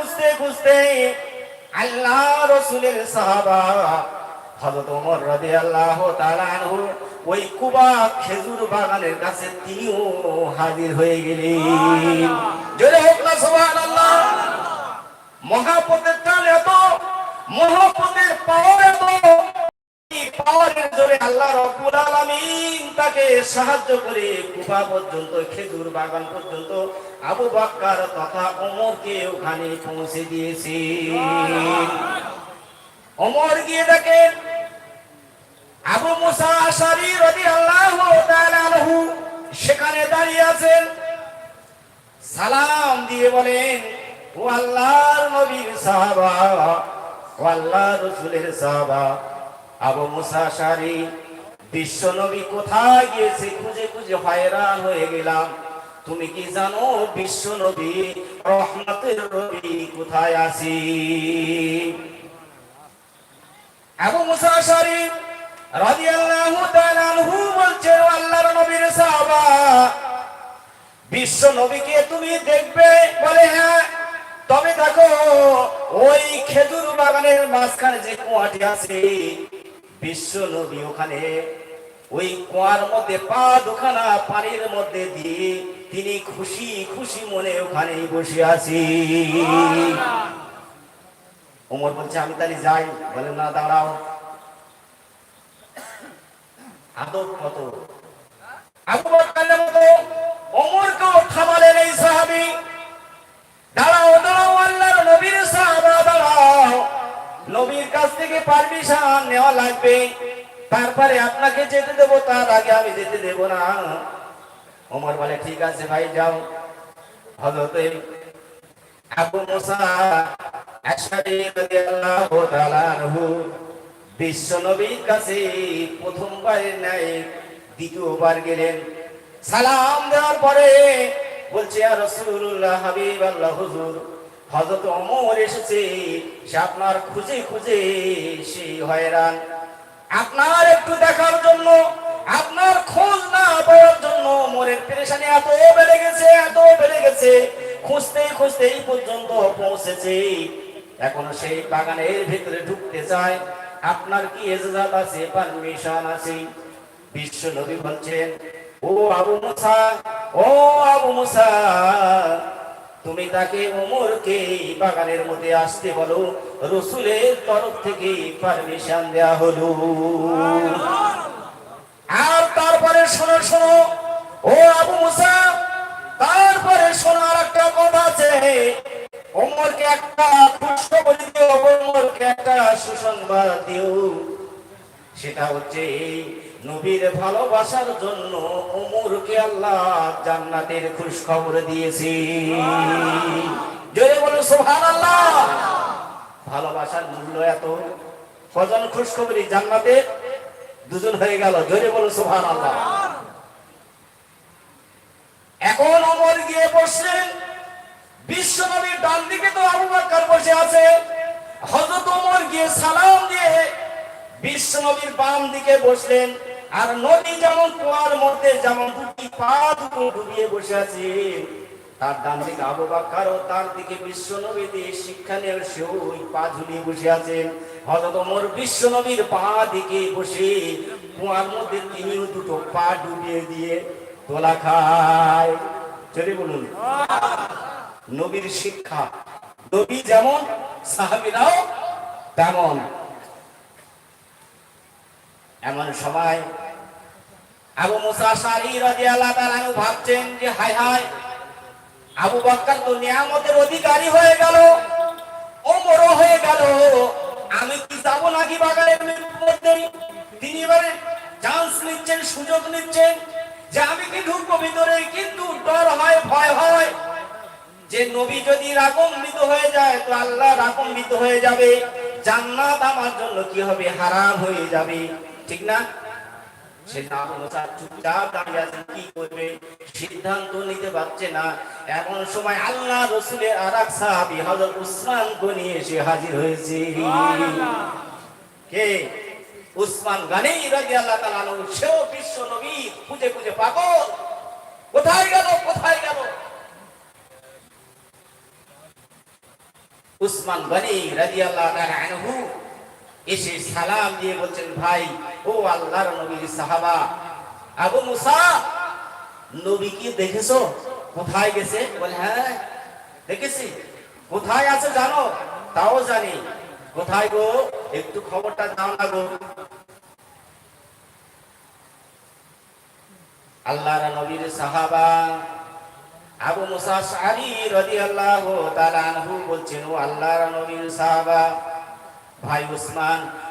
খুঁজতে খুঁজতে আল্লাহ রসুলের সাহাবা হজরত ওমর রবি আল্লাহ তালানুর ওই কুবা খেজুর বাগানের কাছে তিনিও হাজির হয়ে গেলেন। জোরে হোক না, সুবহানাল্লাহ। মহাপতের টান এত মহাপতের পাওয়ার এত আল্লাহ ওখানে পৌঁছে দিয়েছে। গিয়ে দেখেন, আবু সেখানে দাঁড়িয়ে আছেন। সালাম দিয়ে বলেন, ও আল্লাহর নবীর সাহাবা, ও আল্লাহর রসুলের সাহাবা আবু মুসা শারি, বিশ্ব নবী কোথায় গিয়েছে? খুঁজে খুঁজে হয়রান হয়ে গেলাম। তুমি কি জানো বিশ্ব নবী, রহমতের নবী কোথায় আছি? আবু মুসা শারি রাদিয়াল্লাহু তাআলা আনহু বলছে, আল্লাহর নবীর সাহাবা, বিশ্ব নবীকে তুমি দেখবে? বলে হ্যাঁ। তবে দেখো, ওই খেজুর বাগানের মাঝখানে যে কুয়াটি আছে বিশ্ব নবী ওখানে, ওই কুয়ার মধ্যে পা দুখানা পানির মধ্যে দিয়ে তিনি খুশি খুশি মনে ওখানে বসে আছি। ওমর বলছে, আমি তাহলে যাই। বলে, না, দাঁড়াও। আদব কত? আবু বকরের মতো ওমরকেও থামালেন দাঁড়াও দাঁড়াও, আল্লাহর নবীর সাহাবা, দাঁড়াও। নবীর কাছ থেকে পারমিশন নেওয়া লাগবে। তারপরে আপনাকে যেতে দেবো, তার আগে আমি যেতে দেব না। ওমর বলে, ঠিক আছে ভাই, যাও। হযরতে আবু মুসা আশআরি রাদিয়াল্লাহু তাআলা আনহু বিশ্ব নবীর কাছে প্রথমবার নাই দ্বিতীয়বার গেলেন। সালাম দেওয়ার পরে বলছে আর রসুল্লাহ হাবিব আল্লাহ হুজুর। হজরত অমর এসেছে, সে আপনার খুঁজে খুঁজে সে হয়রান। আপনার একটু দেখার জন্য, আপনার খোঁজ না পাওয়ার জন্য মোরের পেরেশানি এত বেড়ে গেছে, এত বেড়ে গেছে। খুঁজতে খুঁজতে এই পর্যন্ত পৌঁছেছে। এখন সেই বাগানের ভিতরে ঢুকতে চায়। আপনার কি এজাজাত আছে, পারমিশন আছে? বিশ্ব নবী বলছেন, ও আবু মুসা, ও আবু মুসা তুমি তাকে ওমরকে বাগানের মধ্যে আসতে বলো, রসুলের তরফ থেকে পারমিশন দেয়া হলো। আর তারপরে শোনো শোনো, ও আবু মুসা, তারপরে শোনো আর একটা কথা আছে। ওমরকে একটা খুশখবরি দিও ওমরকে একটা সুসংবাদ দিও। সেটা হচ্ছে এই নবীর ভালোবাসার জন্য ওমরকে আল্লাহ জান্নাতের খুশ খবর দিয়েছে সুবহানাল্লাহ। ভালোবাসার মূল্য এত। কজন খুশ খবরি জান্নাতে? দুজন হয়ে গেল। জোরে বলো আল্লাহ এখন ওমর গিয়ে বসলেন বিশ্ব নবীর ডান দিকে তো আবু বকর বসে আছে। হযরত ওমর গিয়ে সালাম দিয়ে বিশ্ব নবীর বাম দিকে বসলেন। আর নদী যেমন কুয়ার মধ্যে যেমন দুটি পা দুটো ডুবিয়ে বসে আছে, তার ডান দিকে আবু বাক্কার ও তার দিকে বিশ্ব নবী দিয়ে শিক্ষা নেওয়ার সেও ওই পা ঝুলিয়ে বসে আছেন। হযরত ওমর বিশ্ব নবীর পা দিকে বসে কুয়ার মধ্যে তিনিও দুটো পা ডুবিয়ে দিয়ে তোলা খায়। চলে বলুন। নবীর শিক্ষা, নবী যেমন, সাহাবীরাও তেমন। এমন সময় আবু মুসা শারি রাদিয়াল্লাহু তাআলা ভাবছেন যে, হায় হায়, আবু বকর তো নিয়ামতের অধিকারী হয়ে গেল ওমরও হয়ে গেল। আমি কি যাব নাকি বাগানের মধ্যে? তিনি এবারে চান্স নিচ্ছেন, সুযোগ নিচ্ছেন যে, আমি কি ঢুকবো ভিতরে? কিন্তু ডর হয়, ভয় হয় যে, নবী যদি রাগম্বিত হয়ে যায়, তো আল্লাহ রাগম্বিত হয়ে যাবে। জান্নাত আমার জন্য কি হবে? হারাম হয়ে যাবে। ঠিক না? মুসা চুপচাপ দাঁড়িয়ে আছেন কি করবে সিদ্ধান্ত নিতে পারছে না এমন সময় আল্লাহ রসুলের আর এক সাহাবি হজরত উসমান গনি এসে হাজির হয়েছে কে উসমান রাজি আল্লাহ আনহু, সেও বিশ্ব নবী খুঁজে খুঁজে পাগল কোথায় গেল কোথায় গেল উসমান গনি তাআলা আনহু এসে সালাম দিয়ে বলছেন ভাই ও আল্লাহর নবীর সাহাবা। আবু মুসা, নবী কি দেখেছ? কোথায় গেছে? বলে হ্যাঁ দেখেছি। কোথায় আছে জানো? তাও জানি। কোথায় গো? একটু খবরটা দাও না গো। আল্লাহর নবীর সাহাবা, আবু মুসা শারি রাদিয়াল্লাহু তাআলা আনহু বলছেন, ও আল্লাহর নবীর সাহাবা, ভাই উসমান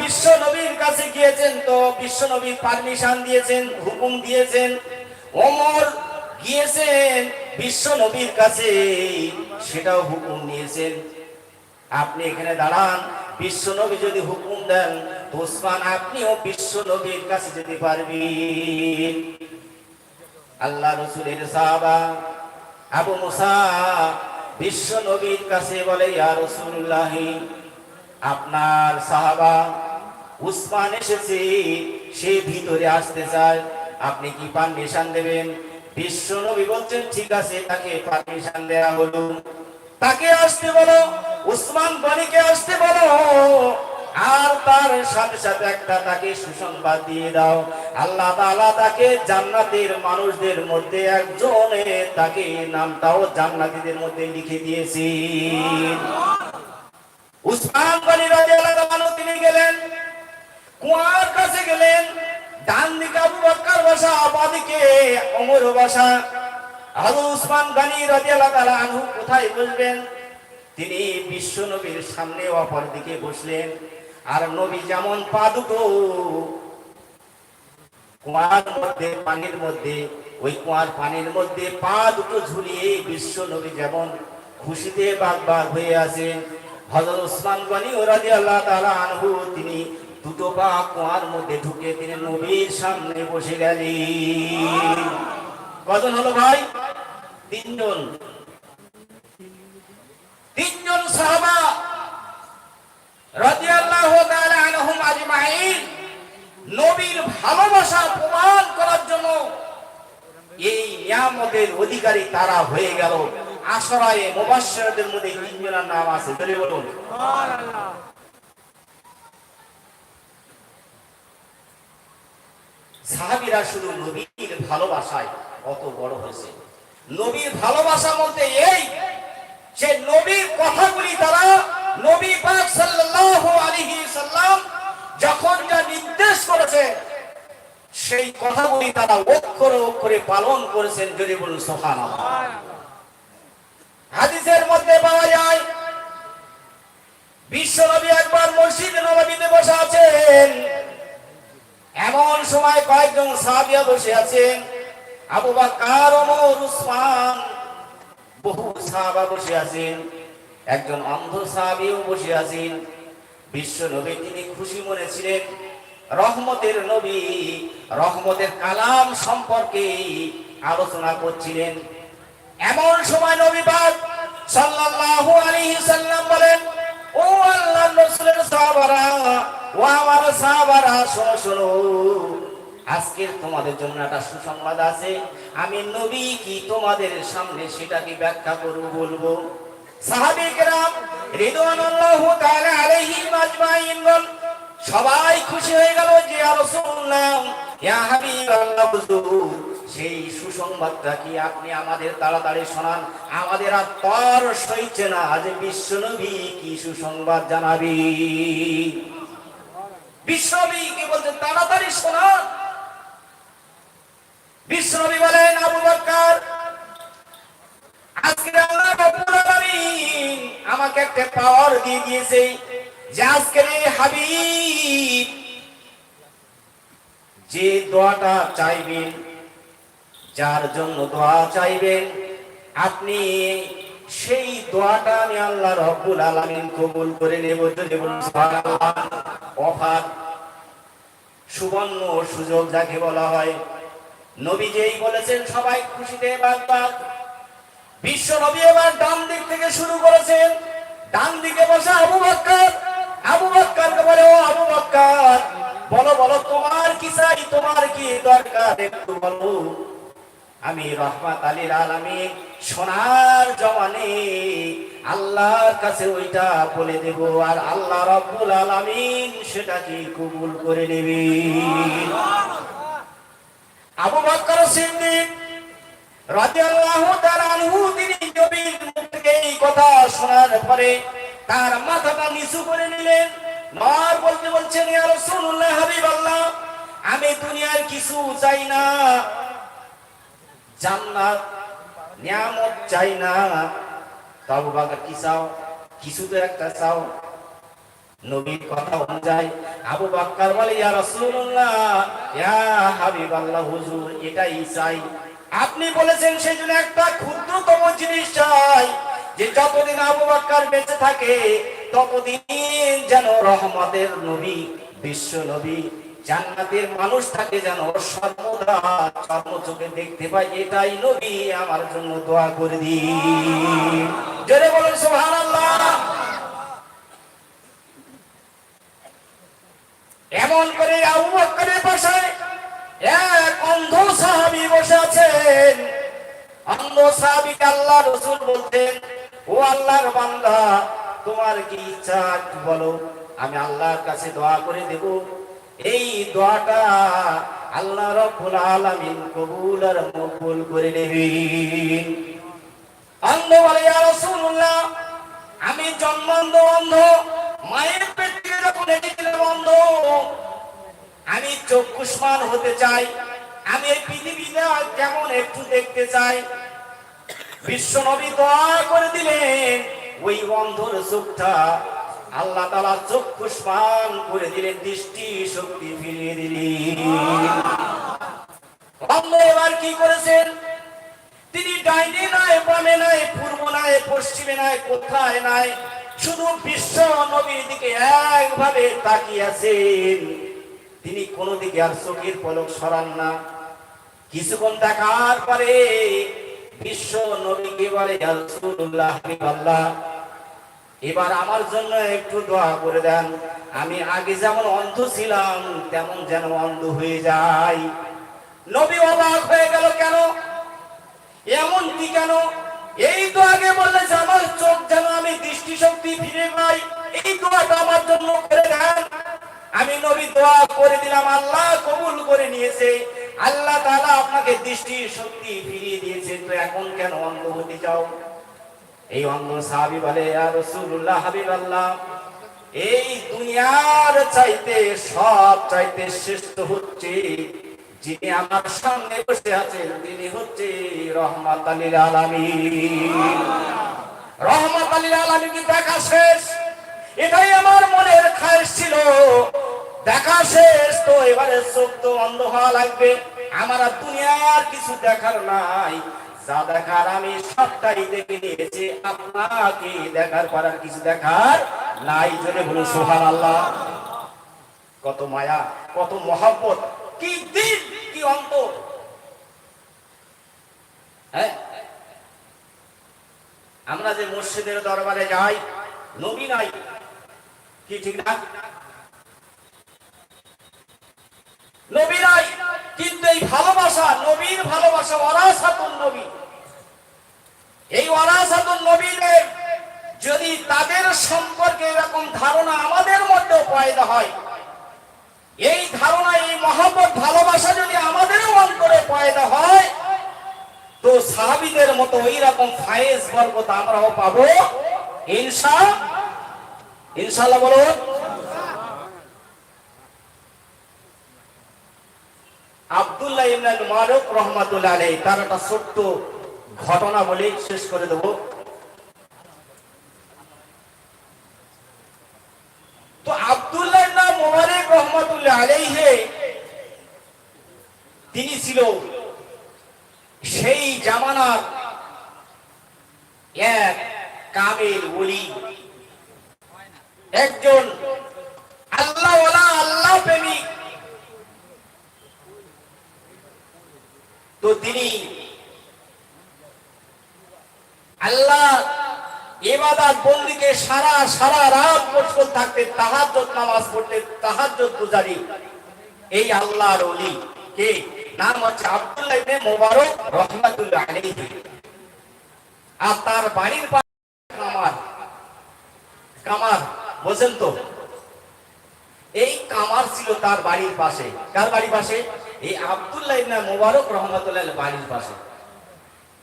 বিশ্ব নবীর কাছে গিয়েছেন তো, বিশ্ব নবী পারমিশন দিয়েছেন, হুকুম দিয়েছেন। ওমর গিয়েছেন, বিশ্ব নবীর কাছে, সেটাও হুকুম নিয়েছেন। আপনি এখানে দাঁড়ান, বিশ্ব নবী যদি হুকুম দেন ওসমান, আপনিও বিশ্ব নবীর কাছে যেতে পারবেন। আল্লাহ রসুলের সাহাবা আবু মুসা বিশ্ব নবীর কাছে বলে, ইয়া রসুল্লাহ আপনার সাহাবা উসমান এসেছে, সে ভিতরে আসতে চায়। আপনি কি পারমিশন দেবেন? বিশ্ব নবী বলছেন, ঠিক আছে, তাকে পারমিশন দেয়া হলো। তাকে আসতে বলো, উসমান গনিকে আসতে বলো, আর তার সাথে সাথে একটা তাকে সুসংবাদ দিয়ে দাও। আল্লাহ তাআলা তাকে জান্নাতের মানুষদের মধ্যে একজনে তাকে নামটাও জান্নাতীদের মধ্যে লিখে দিয়েছি উসমান গনি রাদিয়াল্লাহু আনহু, তিনি গেলেন। কাছে গেলেন। উসমান আনহু কোথায় তিনি বিশ্ব নবীর সামনে অপর দিকে বসলেন। আর নবী যেমন পা দুটো কুয়ার মধ্যে, পানির মধ্যে, ওই কুয়ার পানির মধ্যে পা দুটো ঝুলিয়ে বিশ্ব নবী যেমন খুশিতে বাগ বাগ হয়ে আছেন হযরত ওসমান গনি রাদিয়াল্লাহু তাআলা আনহু, তিনি দুটো পা কুয়ার মধ্যে ঢুকে তিনি নবীর সামনে বসে গেলেন। কজন হলো ভাই? তিনজন। তিনজন সাহাবা রাদিয়াল্লাহু তাআলা আনহুম আজমাইন, নবীর ভালোবাসা প্রমাণ করার জন্য এই নিয়ামতের অধিকারী তারা হয়ে গেল। আশরায়ে মুবাশশিরদের মধ্যে তিনজনের নাম আছে বলে বলুন। সাহাবীরা শুধু নবীর ভালোবাসায় কত বড় হয়েছে। নবীর ভালোবাসা বলতে এই যে নবীর কথাগুলি তারা নবী পাক সাল্লাল্লাহু আলাইহি সাল্লাম যখন যা নির্দেশ করেছে সেই কথাগুলি তারা অক্ষরে অক্ষরে পালন করেছেন যদি বলুন সুবহানাল্লাহ। হাদিসের মধ্যে পাওয়া যায়, বিশ্ব নবী একবার মসজিদ নববীতে বসে আছেন। এমন সময় কয়েকজন সাহাবিয়া বসে আছেন। আবু বকর ওমর উসমান, বহু সাহাবা বসে আছেন। একজন অন্ধ সাহাবিও বসে আছেন। বিশ্ব নবী তিনি খুশি মনে ছিলেন। রহমতের নবী, রহমতের কালাম সম্পর্কে আলোচনা করছিলেন। এমন সময় নবী পাক সাল্লাল্লাহু আলাইহি সাল্লাম বলেন, ও আল্লাহর রাসূলের সাহাবারা, ও আমার সাহাবারা, শোনো শোনো, আজকের তোমাদের জন্য একটা সুসংবাদ আছে। আমি নবী কি তোমাদের সামনে সেটাকে ব্যাখ্যা করব, বলব? সাহাবী কেরাম রিদওয়ানুল্লাহ তাআলা আলাইহিম আজমাইন বল সবাই খুশি হয়ে গেল যে সেই সুসংবাদটা কি আপনি আমাদের তাড়াতাড়ি শোনান? আমাদের আর তর সইছে না। যে বিশ্বনবী কি সুসংবাদ জানাবি? বিশ্বনবী কি বলতে তাড়াতাড়ি শোনান বিশ্বনবী বলেন, আবু বকর, আজকে আল্লাহ আমাকে একটা পাওয়ার দিয়ে দিয়েছে। যে দোয়াটা চাইবেন, যার জন্য দোয়া চাইবেন, আপনি সেই দোয়াটা আমি আল্লাহ রব্বুল আলামিন কবুল করে নেব যদি অফার, সুবর্ণ সুযোগ যাকে বলা হয়। নবী যেই বলেছেন, সবাই খুশিতে বিশ্ব নবী এবার ডান দিক থেকে শুরু করেছেন। ডান দিকে বসে আবু আবু বক্করকে বলে, ও আবু বক্কর, বলো বলো, তোমার কি চাই? তোমার কি দরকার? একটু বলো। আমি রহমাত আলীর আলামী সোনার জমানে আল্লাহর কাছে ওইটা বলে দেব, আর আল্লাহ রব্বুল আলামিন সেটা কি কবুল করে নেবে? আবু বকর সিদ্দিক তাআলা আনহু, তিনি নবীর মুখ থেকে এই কথা শোনার পরে তার মাথাটা নিচু করে নিলেন। নর বলতে বলছেন, ইয়া রাসূলুল্লাহ, হাবিবাল্লাহ, আমি দুনিয়ার কিছু চাই না। জান্নাত, নিয়ামত চাই না। তো আবু বকর কি চাও? কিছু তো একটা চাও। নবীর কথা অনুযায়ী আবু বাক্কার বলে, ইয়া রাসূলুল্লাহ, ইয়া হাবিবাল্লাহ, হুজুর, এটাই চাই। আপনি বলেছেন সেই জন্য একটা ক্ষুদ্রতম জিনিস চাই। যে যতদিন আবু বাক্কার বেঁচে থাকে, ততদিন যেন রহমতের নবী, বিশ্ব নবী, জান্নাতের মানুষ থাকে যেন সর্বদা চর্ম চোখে দেখতে পাই এটাই নবী, আমার জন্য দোয়া করে দিন। জোরে বলুন, সুবহানাল্লাহ। এমন করে আবু বকরের পাশে এক অন্ধ সাহাবী বসে আছেন। অন্ধ সাহাবীকে আল্লাহ রসুল বলতেন ও আল্লাহর বান্দা, তোমার কি ইচ্ছা বলো। আমি আল্লাহর কাছে দোয়া করে দেব। এই দোয়াটা আল্লাহ রব্বুল আলামিন কবুল আর মকবুল করে নেবেন। অন্ধ বলে, ইয়া রাসূলুল্লাহ, আমি জন্মান্ধ, অন্ধ, মায়ের পেট থেকে যখন এসেছিলাম অন্ধ আমি চক্ষুষ্মান হতে চাই। আমি এই পৃথিবীটা কেমন একটু দেখতে চাই। বিশ্ব নবী দোয়া করে দিলেন। ওই অন্ধর চোখটা আল্লাহ তালা চক্ষুষ্মান করে দিলেন, দৃষ্টি শক্তি ফিরিয়ে দিলেন। অন্ধ এবার কি করেছেন? তিনি ডাইনে নাই, বামে নাই, পূর্ব নাই, পশ্চিমে নাই, কোথায় নাই, শুধু বিশ্ব নবীর দিকে একভাবে তাকিয়ে আছেন। তিনি কোনো দিকে আর চোখের পলক সরান না। কিছুক্ষণ দেখার পরে বিশ্ব নবীকে বলে? "ইয়া রাসূলুল্লাহ হাবিবাল্লাহ, এবার আমার জন্য একটু দোয়া করে দেন। আমি আগে যেমন অন্ধ ছিলাম তেমন যেন অন্ধ হয়ে যাই। নবী অবাক হয়ে গেল কেন? এমন কি কেন? এই তো আগে বললে যে আমার চোখ যেন আমি দৃষ্টিশক্তি ফিরে পাই। এই দোয়াটা আমার জন্য করে দেন। আমি নবী দোয়া করে দিলাম আল্লাহ কবুল করে নিয়েছে। আল্লাহ তাআলা আপনাকে দৃষ্টি শক্তি ফিরিয়ে দিয়েছে তো এখন কেন অন্ধ হতে চাও? এই অন্ধ সাহাবি বলে, ইয়া হাবিব আল্লাহ এই দুনিয়ার চাইতে, সব চাইতে শ্রেষ্ঠ হচ্ছে যিনি আমার সামনে বসে আছেন, তিনি হচ্ছে রহমাত আলীর আলামিন। রহমত আলীর আলামিন কি দেখা শেষ? এটাই আমার মনের খায়েশ ছিল। দেখা শেষ তো, এবারে চোখ তো অন্ধ হওয়া লাগবে। আমার দুনিয়ার কিছু দেখার নাই। যা দেখার আমি সবটাই দেখে নিয়েছি। আপনাকে দেখার পর আর কিছু দেখার নাই জন্য বলুন সোহান আল্লাহ কত মায়া, কত মহাব্বত, কি দিন, কি অন্তর হ্যাঁ? আমরা যে মসজিদের দরবারে যাই, নবী নাই, কি ঠিক না? নবী নাই কিন্তু এই ভালোবাসা, নবীর ভালোবাসা ওরাসাতুন নবী। এই ওরাসাতুন নবীদের যদি তাদের সম্পর্কে এরকম ধারণা আমাদের মধ্যেও পয়দা হয়, এই ধারণা, এই মহব্বত ভালোবাসা যদি আমাদেরও অন্তরে পয়দা হয়, তো সাহাবিদের মতো ওই রকম ফায়েজ বরকত আমরাও পাবো। ইনশা, ইনশাআল্লাহ বলুন। আব্দুল্লাহ ইবনে মারুক রহমাতুল্লাহ আলাইহি, তার একটা ছোট্ট ঘটনা বলে, শেষ করে দেব। তো মুবারক রহমাতুল্লাহ তিনি ছিল সেই জামানার এক কামেল ওলি। একজন আল্লাহ তো তিনি আল্লাহ এবাদার বন্দিকে সারা সারা রাত বছর থাকতে তাহাজ্জত নামাজ পড়তে তাহাজ্জত পূজারি। এই আল্লাহর ওলি কে? নাম হচ্ছে আব্দুল্লাহ মোবারক রহমাতুল্লাহ আলাইহি। আর তার বাড়ির কামার। কামার, বোঝেন তো? এই কামার ছিল তার বাড়ির পাশে। কার বাড়ির পাশে? এই আব্দুল্লাহ ইবনে মুবারক রহমাতুল্লাহ বাড়ির পাশে।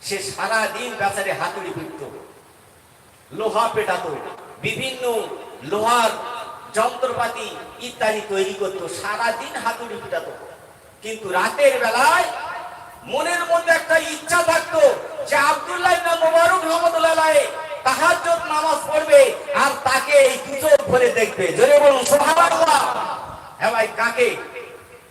সে সারা দিন বেচারে হাতুড়ি পিটত। লোহা পেটাতো। বিভিন্ন লোহার যন্ত্রপাতি ইত্যাদি তৈরি করতো। সারা দিন হাতুড়ি পিটাতো। কিন্তু রাতের বেলায় মনের মধ্যে একটা ইচ্ছা থাকতো যে আব্দুল্লাহ ইবনে মুবারক রহমাতুল্লাহ তাহাজ্জুদ নামাজ পড়বে আর তাকে এই দুচোখ ভরে দেখবে। জোরে বলুন, সুবহানাল্লাহ। হ্যাঁ ভাই, কাকে?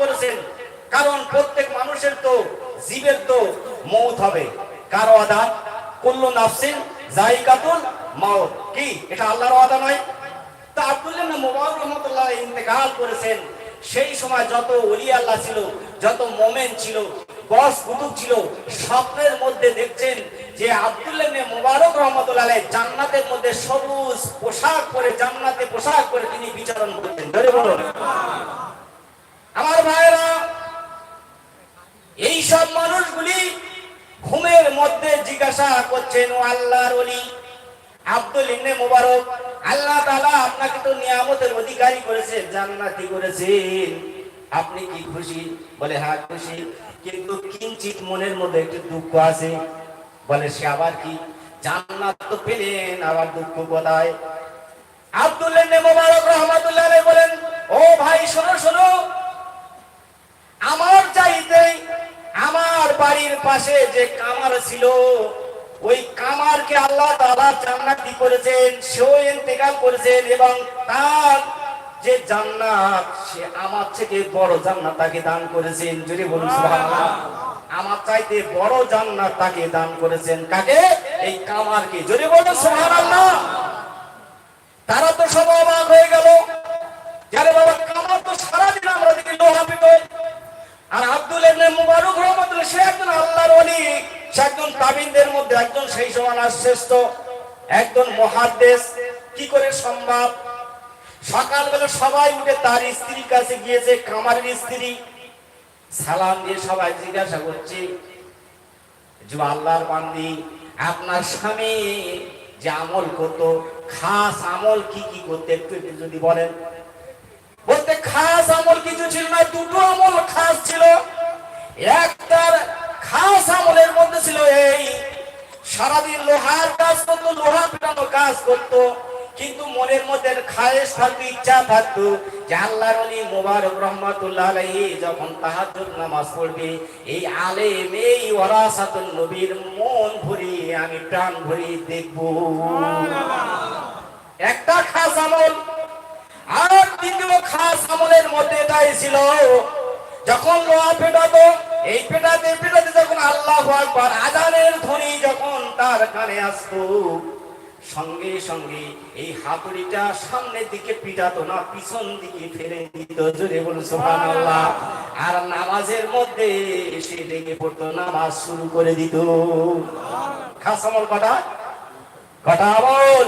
করেছেন। কারণ প্রত্যেক মানুষের তো জীবের তো মৌত হবে। কারও আদা কুল্লু নাফসিন কি? এটা আল্লাহর ওয়াদা নয়? তা আব্দুল্লাহ রহমাতুল্লাহ ইন্তেকাল করেছেন। সেই সময় যত ছিল, যত মোমেন ছিল ছিল, স্বপ্নের মধ্যে দেখছেন যে আব্দুল্লাহ মুবারক রহমাতুল্লাহ জান্নাতের মধ্যে সবুজ পোশাক পরে, জান্নাতে পোশাক পরে তিনি বিচরণ করতেন। ধরে বলুন। আমার ভাইরা এই সব মানুষগুলি ঘুমের মধ্যে জিজ্ঞাসা করছেন, ও আল্লাহর ওলি, আব্দুল ইবনে মুবারক, আল্লাহ তাআলা আপনাকে তো নিয়ামতের অধিকারী করেছেন, জান্নাতি করেছেন। আপনি কি খুশি? বলে হ্যাঁ খুশি। কিন্তু কিঞ্চিত মনের মধ্যে একটু দুঃখ আছে। বলে, সে আবার কি? জান্নাত তো পেলেন, আবার দুঃখ কোথায়? আব্দুল ইবনে মুবারক রাহমাতুল্লাহ বলেন, ও ভাই, শোনো শোনো আমার চাইতে আমার বাড়ির পাশে যে কামার ছিল, ওই কামারকে আল্লাহ তাআলা জান্নাতি করেছেন, সেও করেছেন এবং তার যে জান্নাত, সে আমার থেকে বড় জান্নাত তাকে দান করেছেন। যদি বলুন আমার চাইতে বড় জান্নাত তাকে দান করেছেন। কাকে? এই কামারকে। যদি বলুন সুবহানাল্লাহ। তারা তো সব অবাক হয়ে গেল। যারে বাবা, কামার তো সারাদিন আমরা দেখি লোহা পিটো। আর আব্দুল মুবারক রহমাতুল্লাহ, সে একজন আল্লাহর ওলি, সে একজন তাবিনদের মধ্যে একজন সেই জমানার শ্রেষ্ঠ, একজন মহাদ্দেশ। কি করে সম্ভব? সকালবেলা সবাই উঠে তার স্ত্রীর কাছে গিয়েছে কামারের স্ত্রী। সালাম দিয়ে সবাই জিজ্ঞাসা করছে যে আল্লাহর বান্দি, আপনার স্বামী যে আমল করতো, খাস আমল কি কি করতে, একটু যদি বলেন। খাস আমল কিছু ছিল না দুটো আমল খাস ছিল। একটার খাস আমলের মধ্যে ছিল এই সারাদিন লোহার কাজ করতো লোহা পিটানো কাজ করতো কিন্তু মনের মধ্যে খায়েশ থাকতো ইচ্ছা থাকতো যে আল্লাহর অলি মোবারক রহমাতুল্লাহ আলাইহি যখন তাহাজ্জুদ নামাজ পড়বে এই আলেম এই ওয়ারাসাতুন নবীর মন ভরিয়ে আমি প্রাণ ভরিয়ে দেখব। একটা খাস আমল আর খাস আমলের মধ্যে যখন পেটাতো এই পেটাতে যখন আল্লাহ আজানের যখন তার কানে আসতো, সঙ্গে সঙ্গে এই হাতুড়িটা সামনের দিকে পিটাতো না, পিছন দিকে ফেলে দিত। জোরে আর নামাজের মধ্যে এসে লেগে পড়তো, নামাজ শুরু করে দিত। খাস আমল কটা? কটা আমল?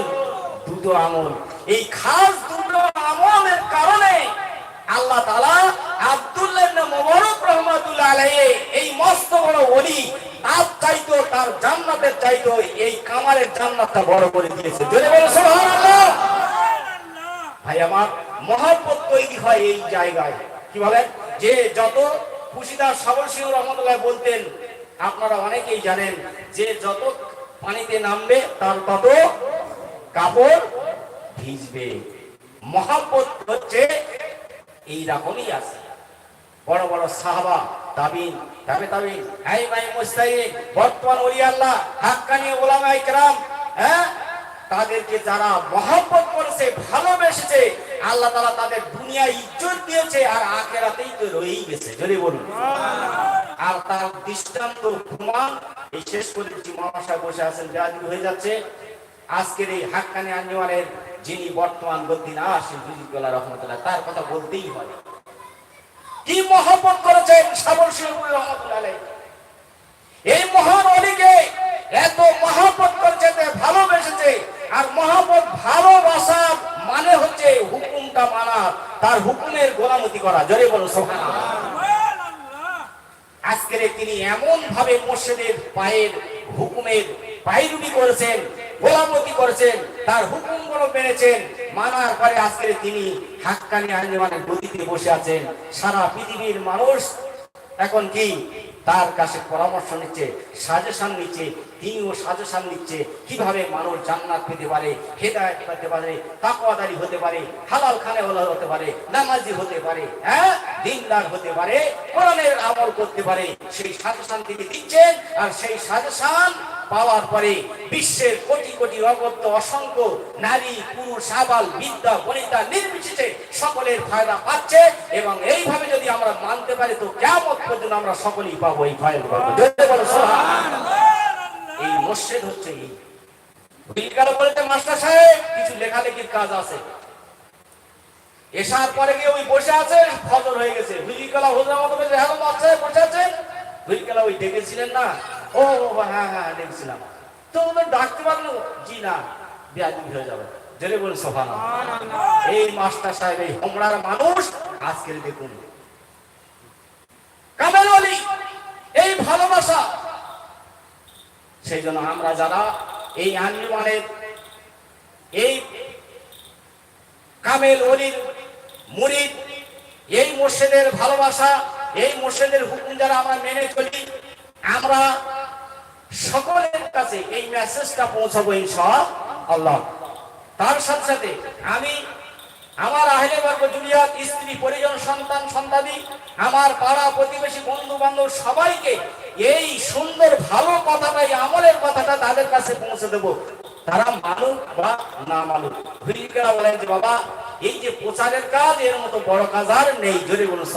দুটো আমল। এই খাস দুটো কারণে আল্লাহ আব্দুল্লাহ আলাইহি এই মস্ত বড় ওলি তার চাইতো তার জান্নাতের চাইতো এই কামারের জান্নাতটা বড় করে দিয়েছে। বলো ভাই, আমার মহব্বত তৈরি হয় এই জায়গায়। কি বলেন যে যত খুশিদার সাবর সিংহ রহমতুল্লাহ বলতেন, আপনারা অনেকেই জানেন যে যত পানিতে নামবে, তার তত কাপড় ভিজবে। মহাব্বত হচ্ছে এই রকমই আছে। বড় বড় সাহাবা তাবিন তাবে তাবিন ভাই বর্তমান ওলি আল্লাহ হাক্কানি ওলামা ইকরাম হ্যাঁ? তাদেরকে যারা মহব্বত করেছে ভালোবেসেছে আল্লাহ তালা তাদের দুনিয়া ইজ্জত দিয়েছে আর আখেরাতেই তো রয়েই গেছে। যদি বলুন। আর তার দৃষ্টান্ত প্রমাণ এই শেষ করেছি মহাশয় বসে আছেন ব্যাধি হয়ে যাচ্ছে আজকের এই হাক্কানি আঞ্জুমানের যিনি বর্তমান গদ্দিন আসেন হুজুরুল্লাহ রহমতুল্লাহ, তার কথা বলতেই হয় কি মহব্বত করেছেন সাবল শিরপুর রহমতুল্লাহ এই মহান অলিকে এত মহাপত করছে ভালোবেসেছে, আর মহাপত ভালোবাসা মানে হচ্ছে হুকুমটা মানা, তার হুকুমের গোলামতি করা। জোরে বলো আজকের তিনি এমন ভাবে মোর্শেদের পায়ের হুকুমের পায়রুটি করেছেন গোলামতি করেছেন, তার হুকুমগুলো মেনেছেন। মানার পরে আজকে তিনি হাক্কানি আঞ্জমানের গতিতে বসে আছেন। সারা পৃথিবীর মানুষ এখন কি তার কাছে পরামর্শ নিচ্ছে, সাজেশন নিচ্ছে তিনিও সাজেশন নিচ্ছে কীভাবে মানুষ জান্নাত পেতে পারে, হেদায়ত পেতে পারে, তাকওয়াদারি হতে পারে, হালাল খানে হতে পারে, নামাজি হতে পারে হ্যাঁ? দিনদার হতে পারে, কোরআনের আমল করতে পারে, সেই সাজেশন তিনি দিচ্ছেন আর সেই সাজেশন পাওয়ার পরে বিশ্বের কোটি কোটি অগত্য অসংখ্য নারী, পুরুষ, আবাল বিদ্যা বনিতা, নির্বিশেষে সকলের ফায়দা পাচ্ছে এবং এইভাবে যদি আমরা মানতে পারি তো কেমন পর্যন্ত আমরা সকলেই পাবো এই ফায়দা পাবো জোরে বলো সুবহানাল্লাহ। এই মসজিদ হচ্ছে এই। বিজ্ঞান বলেছে মাস্টার সাহেব কিছু লেখালেখির কাজ আছে। এসার পরে গিয়ে ওই বসে আছে ফজর হয়ে গেছে। হুইলকালা হুজরা মতো বলছে হ্যালো মাস্টার বসে আছেন হুইলকালা ওই ডেকেছিলেন না? ও হ্যাঁ হ্যাঁ ডেকেছিলাম তো ওদের ডাকতে পারল জি না হয়ে যাবে। জেলে বলে সোফান এই মাস্টার সাহেব এই হোমড়ার মানুষ আজকের দেখুন কামেল অলি এই ভালোবাসা সেই জন্য আমরা যারা এই আঞ্জুমানের এই কামেল অলির মুরিদ এই মসজিদের ভালোবাসা, এই মসজিদের হুকুম যারা আমরা মেনে চলি, আমরা সকলের কাছে এই মেসেজটা পৌঁছাবো ইনশাআল্লাহ। আল্লাহ তার সাথে সাথে আমি আমার আহলে বর্গ জুলিয়াত স্ত্রী, পরিজন, সন্তান, সন্তানি, আমার পাড়া প্রতিবেশী বন্ধু বান্ধব সবাইকে এই সুন্দর ভালো কথাটা, এই আমলের কথাটা তাদের কাছে পৌঁছে দেব। তারা মানুষ বা না মানুষ? বলেন যে বাবা, এই যে প্রচারের কাজ, এর মতো বড় কাজ আর নেই, জোরে বলুন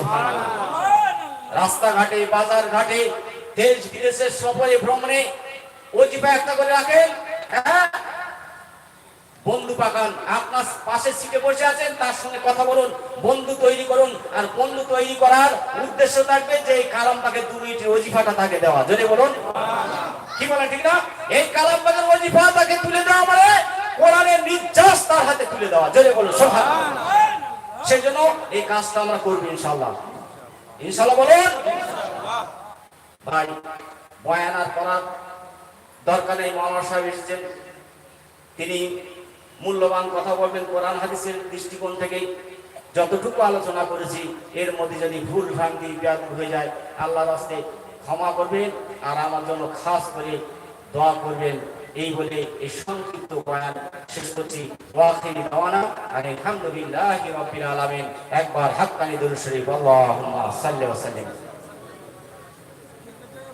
রাস্তাঘাটে বাজার ঘাটে দেশ বিদেশের সফরে, ভ্রমণে ওজিফা একটা করে রাখেন হ্যাঁ? বন্ধু পাকান আপনার পাশের সিটে বসে আছেন, তার সঙ্গে কথা বলুন, বন্ধু তৈরি করুন, আর বন্ধু তৈরি করার উদ্দেশ্য থাকবে যে এই কালাম পাকে দু মিনিটের ওজিফাটা তাকে দেওয়া। যদি বলুন। কি বলেন, ঠিক না? এই কালাম পাকের ওজিফা তাকে তুলে দেওয়া মানে কোরআনের নির্যাস তার হাতে তুলে দেওয়া। যদি বলুন সোফা সেই জন্য এই কাজটা আমরা করব ইনশাল্লাহ ইনশাল্লাহ বলেন। ভাই, বয়ান আর করার দরকার নেই মামা সাহেব এসেছেন। তিনি মূল্যবান কথা বলবেন কোরআন হাদিসের দৃষ্টিকোণ থেকে যতটুকু আলোচনা করেছি, এর মধ্যে যদি ভুল ভ্রান্তি হয়ে যায়, আল্লাহর রাস্তে ক্ষমা করবেন আর আমার জন্য খাস করে দোয়া করবেন। এই বলে এই সংক্ষিপ্ত বয়ান শেষ করছি। ওয়াখিরি দাওয়ানা আর আলহামদুলিল্লাহি রাব্বিল আলামিন। একবার হাক্কানি দরুদ শরীফ। আল্লাহুম্মা সাল্লি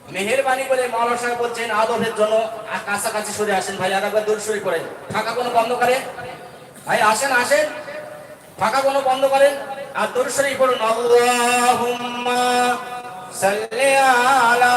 মেহেরবানি বলে মাওলানা সাহেব বলছেন আদবের জন্য কাছাকাছি সরে আসেন ভাই, আর একবার দূর সরে করেন ফাঁকা কোনো বন্ধ করেন? ভাই, আসেন আসেন। ফাঁকা কোনো বন্ধ করেন? আর দূর সরে পড়ুন। আল্লাহুম্মা সাল্লি আলা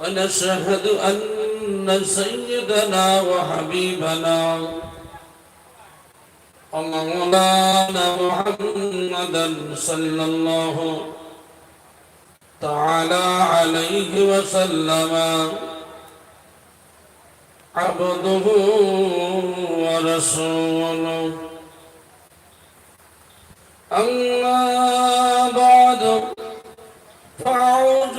ونشهد أن سيدنا وحبيبنا ومولانا محمدا صلى الله تعالى عليه وسلم. عبده ورسوله. أما بعد فأعوذ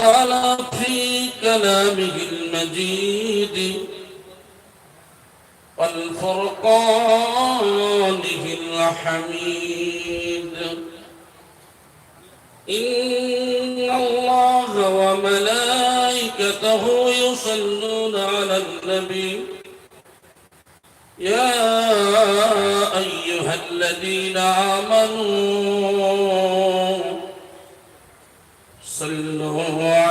تعالى في كلامه المجيد والفرقانه الحميد. إن الله وملائكته يصلون على النبي. يا أيها الذين آمنوا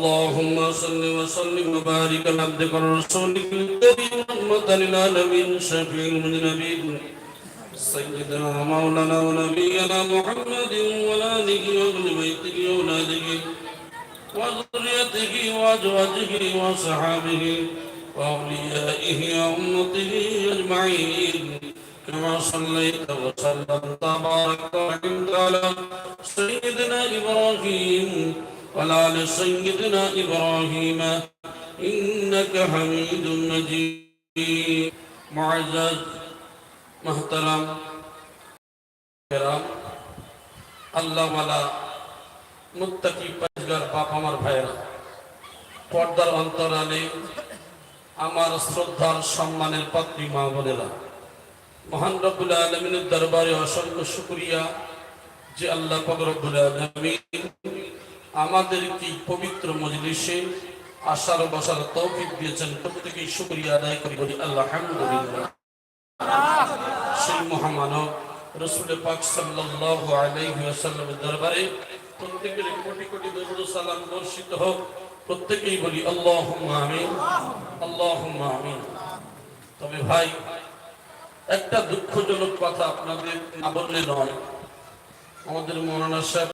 اللهم صل وسلم وبارك على عبدك ورسولك الكريم رحمة للعالمين شفيع المذنبين سيدنا مولانا ونبينا محمد وعلى آله وابن بيته وأولاده وذريته وأزواجه وصحابه وأوليائه وأمته أجمعين كما صليت وسلمت وباركت وحمد على سيدنا إبراهيم وعلى آل سيدنا إبراهيم إنك حميد مجيد معزز محترم کرام আল্লাহ মালা মুত্তাকি পাজগার বাপ আমার ভাইয়েরা পর্দার অন্তরালে আমার শ্রদ্ধার সম্মানের পাত্রী মা বোনেরা মহান রব্বুল আলমিনের দরবারে অসংখ্য শুক্রিয়া যে আল্লাহ পাক রব্বুল আলমিন আমাদেরকে পবিত্র মজলিসে আশার ও বসার তৌফিক দিয়েছেন। প্রত্যেকেই শুক্রিয়া আদায় করি। বলি আল্লাহ সেই মহামানব রসুল পাক দরবারে প্রত্যেকের কোটি কোটি দরুদ সালাম হোক। প্রত্যেকেই বলি, আল্লাহুম্মা আমিন আল্লাহুম্মা আমিন। তবে ভাই, একটা দুঃখজনক কথা আপনাদের না বললে নয়। আমাদের মৌলানা সাহেব